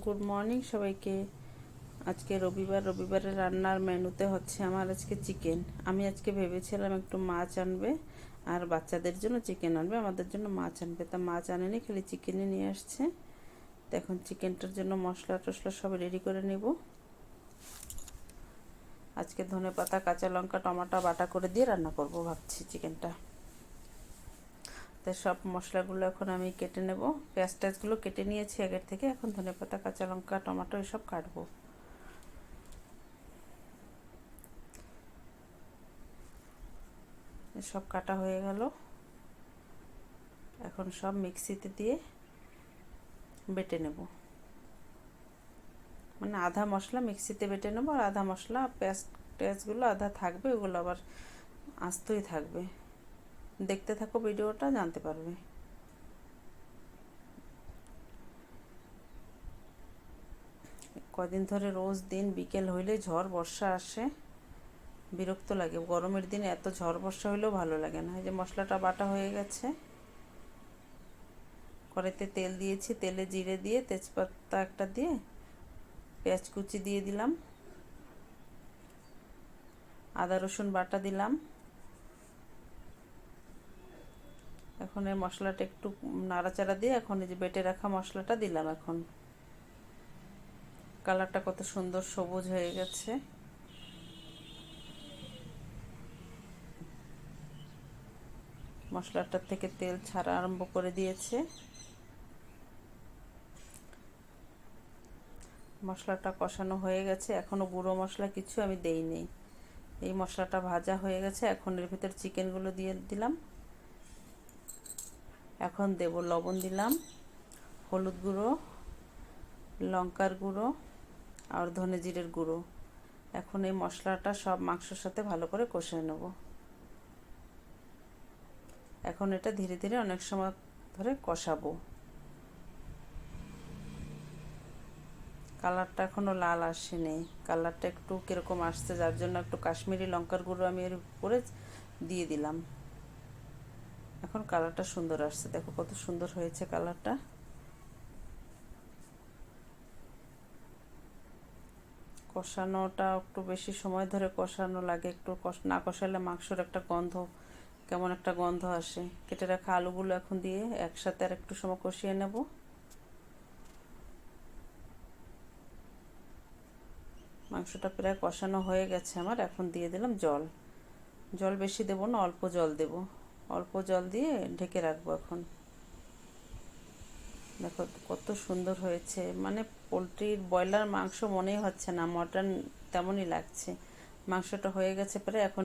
Good morning সবাইকে। আজকে রবিবার রবিবারের রান্নার মেনুতে হচ্ছে আমার আজকে চিকেন আমি আজকে ভেবেছিলাম একটু মাছ আনবে, আর বাচ্চাদের জন্য চিকেন আনবে, আমাদের জন্য মাছ আনবে। তা মাছ আনেনি, খালি চিকেনই নিয়ে আসছে। তো এখন চিকেনটার জন্য মশলা টশলা সব রেডি করে নেব। আজকে ধনে পাতা কাঁচা লঙ্কা, টমাটো, বাটা করে দিয়ে রান্না করব ভাবছি চিকেনটা তো সব মশলাগুলো এখন আমি কেটে নেব। পেঁয়াজ টেয়াজগুলো কেটে নিয়েছি আগের থেকে। এখন ধনে পাতা, কাঁচা লঙ্কা, টমেটো এসব কাটবো। সব কাটা হয়ে গেল। এখন সব মিক্সিতে দিয়ে বেটে নেব। মানে আধা মশলা মিক্সিতে বেটে নেব আর আধা মশলা, পেঁয়াজ টেয়াজগুলো আধা থাকবে, ওগুলো আবার আস্তই থাকবে। দেখতে থাকো ভিডিওটা, জানতে পারবে। কদিন ধরে রোজ দিন বিকেল হইলে ঝড় বর্ষা আসে, বিরক্ত লাগে। গরমের দিনে এত ঝড় বর্ষা হইলেও ভালো লাগে না। এই যে মশলাটা বাটা হয়ে গেছে, কড়াইতে তেল দিয়েছি, তেলে জিরে দিয়ে তেজপাতা একটা দিয়ে পেঁয়াজ কুচি দিয়ে দিলাম, আদা রসুন বাটা দিলাম। এখন এই মশলাটা একটু নাড়াচাড়া দিয়ে এখন এই যে বেটে রাখা মশলাটা দিলাম এখন। কালারটা কত সুন্দর সবুজ হয়ে গেছে। মশলাটার থেকে তেল ছাড়া আরম্ভ করে দিয়েছে। মশলাটা কষানো হয়ে গেছে। এখনও গুঁড়ো মশলা কিছু আমি দেইনি। এই মশলাটা ভাজা হয়ে গেছে। এখন এর ভিতর চিকেনগুলো দিয়ে দিলাম। এখন দেব লবণ দিলাম, হলুদ গুঁড়ো, লঙ্কার গুঁড়ো আর ধনে জিরের গুঁড়ো। এখন এই মশলাটা সব মাংসর সাথে ভালো করে কষে নেব। এখন এটা ধীরে ধীরে অনেক সময় ধরে কষাবো। কালারটা এখনও লাল আসেনি। কালারটা একটু কীরকম আসছে, যার জন্য একটু কাশ্মীরি লঙ্কার গুঁড়ো আমি এর উপরে দিয়ে দিলাম। এখন কালারটা সুন্দর আসছে। দেখো কত সুন্দর হয়েছে কালারটা। কষানোটা একটু বেশি সময় ধরে কষানো লাগে, একটু না কষালে মাংসর একটা গন্ধ, কেমন একটা গন্ধ আসে। কেটে রাখা আলুগুলো এখন দিয়ে একসাথে আর একটু সময় কষিয়ে নেব। মাংসটা প্রায় কষানো হয়ে গেছে আমার, এখন দিয়ে দিলাম জল। জল বেশি দেবো না, অল্প জল দেব। অল্প জল দিয়ে ঢেকে রাখব এখন। দেখো কত সুন্দর হয়েছে। মানে পোলট্রির ব্রয়লার মাংস মনেই হচ্ছে না মটন তেমনই লাগছে। মাংসটা হয়ে গেছে পরে এখন